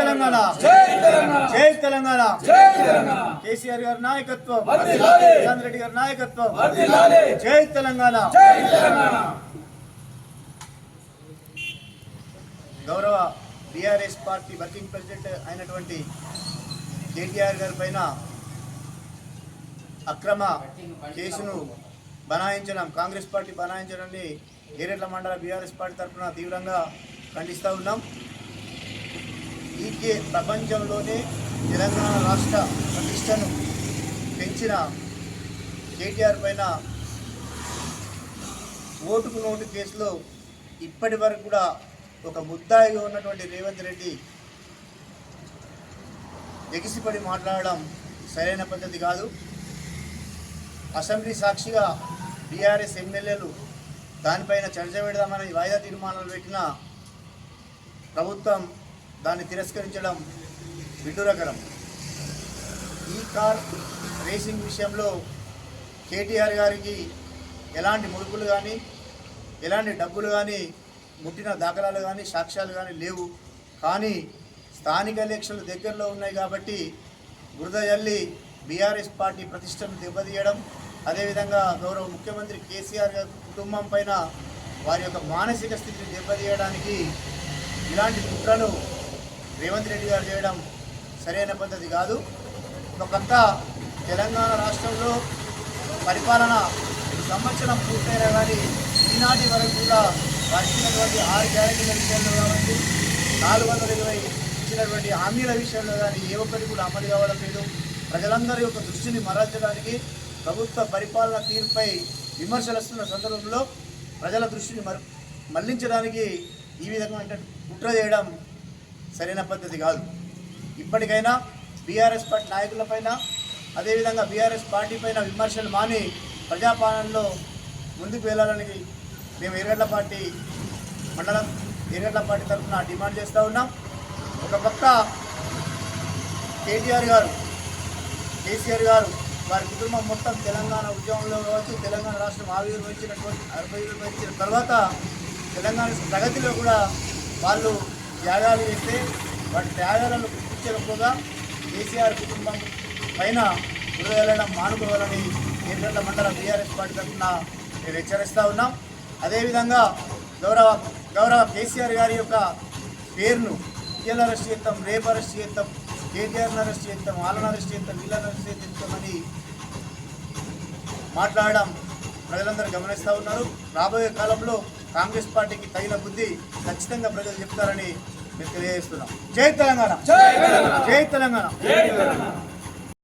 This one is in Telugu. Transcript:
తెలంగాణ. జై తెలంగాణ. కేసీఆర్ గారి నాయకత్వం. రెడ్డి గారి నాయకత్వం. జై తెలంగాణ. గౌరవ బీఆర్ఎస్ పార్టీ వర్కింగ్ ప్రెసిడెంట్ అయినటువంటి కేటీఆర్ గారి పైన అక్రమ కేసును బనాయించడం కాంగ్రెస్ పార్టీ బనాయించడాన్ని ఏరెట్ల మండల బీఆర్ఎస్ పార్టీ తరఫున తీవ్రంగా ఖండిస్తూ ఉన్నాం. ఈకే ప్రపంచంలోనే తెలంగాణ రాష్ట్ర ప్రతిష్టను పెంచిన కేటీఆర్ పైన ఓటుకు నోటు కేసులో ఇప్పటి వరకు కూడా ఒక ముద్దాయిగా ఉన్నటువంటి రేవంత్ రెడ్డి ఎగిసిపడి మాట్లాడడం సరైన పద్ధతి కాదు. అసెంబ్లీ సాక్షిగా బీఆర్ఎస్ ఎమ్మెల్యేలు దానిపైన చర్చ పెడదామని వాయిదా తీర్మానాలు పెట్టిన ప్రభుత్వం దాన్ని తిరస్కరించడం విడ్డూరకరం. ఈ కార్ రేసింగ్ విషయంలో కేటీఆర్ గారికి ఎలాంటి ముడుపులు కానీ ఎలాంటి డబ్బులు కానీ ముట్టిన దాఖలాలు కానీ సాక్ష్యాలు కానీ లేవు. కానీ స్థానిక ఎలక్షన్లు దగ్గరలో ఉన్నాయి కాబట్టి బురదజల్లి బీఆర్ఎస్ పార్టీ ప్రతిష్టను దెబ్బతీయడం అదేవిధంగా గౌరవ ముఖ్యమంత్రి కేసీఆర్ గారి కుటుంబం పైన వారి యొక్క మానసిక స్థితిని దెబ్బతీయడానికి ఇలాంటి కుట్రలు రేవంత్ రెడ్డి గారు చేయడం సరైన పద్ధతి కాదు. ఒక పక్క తెలంగాణ రాష్ట్రంలో పరిపాలన సంవత్సరం పూర్తయినా కానీ ఈనాటి వరకు కూడా వచ్చినటువంటి ఆరు గ్యారెంటీల విషయంలో కావచ్చు నాలుగు వందల ఇరవై ఇచ్చినటువంటి హామీల విషయంలో కానీ ఏ ఒక్కటి కూడా అమలు కావడం లేదు. ప్రజలందరి యొక్క దృష్టిని మరల్చడానికి ప్రభుత్వ పరిపాలన తీరుపై విమర్శలు వస్తున్న సందర్భంలో ప్రజల దృష్టిని మర మళ్ళించడానికి ఈ విధమైన కుట్ర చేయడం సరైన పద్ధతి కాదు. ఇప్పటికైనా బీఆర్ఎస్ పార్టీ నాయకులపైన అదేవిధంగా బీఆర్ఎస్ పార్టీ పైన విమర్శలు మాని ప్రజాపాలనలో ముందుకు వెళ్ళాలని మేము ఎర్రగడ్డ పార్టీ మండలం ఎర్రగడ్డ పార్టీ తరఫున డిమాండ్ చేస్తూ ఉన్నాం. ఒక పక్క కేటీఆర్ గారు కేసీఆర్ గారు వారి కుటుంబం మొత్తం తెలంగాణ ఉద్యమంలో కావచ్చు తెలంగాణ రాష్ట్రం ఆవిర్భవించినటువంటి ఆవిర్భవించిన తర్వాత తెలంగాణ ప్రగతిలో కూడా వాళ్ళు త్యాగాలు చేస్తే వాటి త్యాగాలను గుర్తించకుండా కేసీఆర్ కుటుంబం పైన వెళ్ళడం మానుకోవాలని ఎర్రగడ్డ మండల బీఆర్ఎస్ పార్టీ తరఫున నేను హెచ్చరిస్తూ ఉన్నాం. అదేవిధంగా గౌరవ గౌరవ కేసీఆర్ గారి యొక్క పేరును ఇయ్యాల అరెస్ట్ చేస్తాం రేపు అరెస్ట్ చేస్తాం కేటీఆర్ని అరెస్ట్ చేస్తాం వాళ్ళని అరెస్ట్ చేస్తాం వీళ్ళని అరెస్ట్ చేస్తామని మాట్లాడడం ప్రజలందరూ గమనిస్తూ ఉన్నారు. రాబోయే కాలంలో కాంగ్రెస్ పార్టీకి తగిన బుద్ధి ఖచ్చితంగా ప్రజలు చెప్తారని మేము తెలియజేస్తున్నాం. జై తెలంగాణ. జై తెలంగాణ. జై తెలంగాణ. జై తెలంగాణ